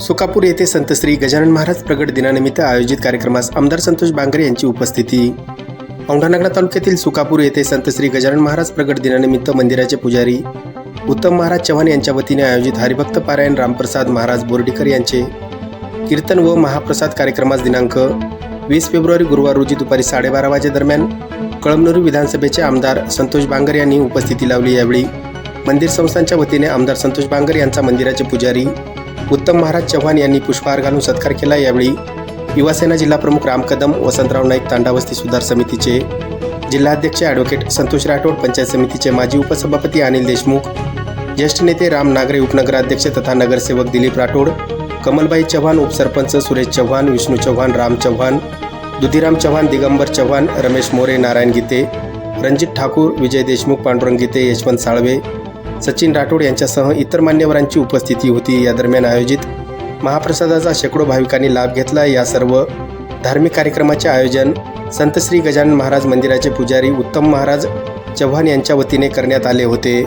सुकापूर येथे संत श्री गजानन महाराज प्रगट दिनानिमित्त आयोजित कार्यक्रमास आमदार संतोष बांगरे यांची उपस्थिती. औंढानगरा तालुक्यातील सुकापूर येथे संत श्री गजानन महाराज प्रगट दिनानिमित्त मंदिराचे पुजारी उत्तम महाराज चव्हाण यांच्या वतीने आयोजित हरिभक्त पारायण रामप्रसाद महाराज बोर्डीकर यांचे कीर्तन व महाप्रसाद कार्यक्रमास दिनांक वीस फेब्रुवारी गुरुवार रोजी दुपारी साडेबारा वाजे दरम्यान कळमनुरी विधानसभेचे आमदार संतोष बांगर यांनी उपस्थिती लावली. यावेळी मंदिर संस्थांच्या वतीने आमदार संतोष बांगर यांचा मंदिराचे पुजारी उत्तम महाराज चव्हाण यांनी पुष्पहार घालून सत्कार केला. यावेळी युवासेना जिल्हा प्रमुख राम कदम वसंतराव नाईक तांडावस्ती सुधार समितीचे जिल्हाध्यक्ष ॲडव्होकेट संतोष राठोड पंचायत समितीचे माजी उपसभापती अनिल देशमुख ज्येष्ठ नेते राम नागरे उपनगराध्यक्ष तथा नगरसेवक दिलीप राठोड कमलबाई चव्हाण उपसरपंच सुरेश चव्हाण विष्णू चव्हाण राम चव्हाण दुधीराम चव्हाण दिगंबर चव्हाण रमेश मोरे नारायण गीते रणजित ठाकूर विजय देशमुख पांडुरंग गीते यशवंत साळवे सचिन राठोड यांच्यासह इतर मान्यवरांची उपस्थिती होती. या दरम्यान आयोजित महाप्रसादाचा शेकडो भाविकांनी लाभ घेतला. या सर्व धार्मिक कार्यक्रमाचे आयोजन संत श्री गजानन महाराज मंदिराचे पुजारी उत्तम महाराज चव्हाण यांच्या वतीने करण्यात आले होते.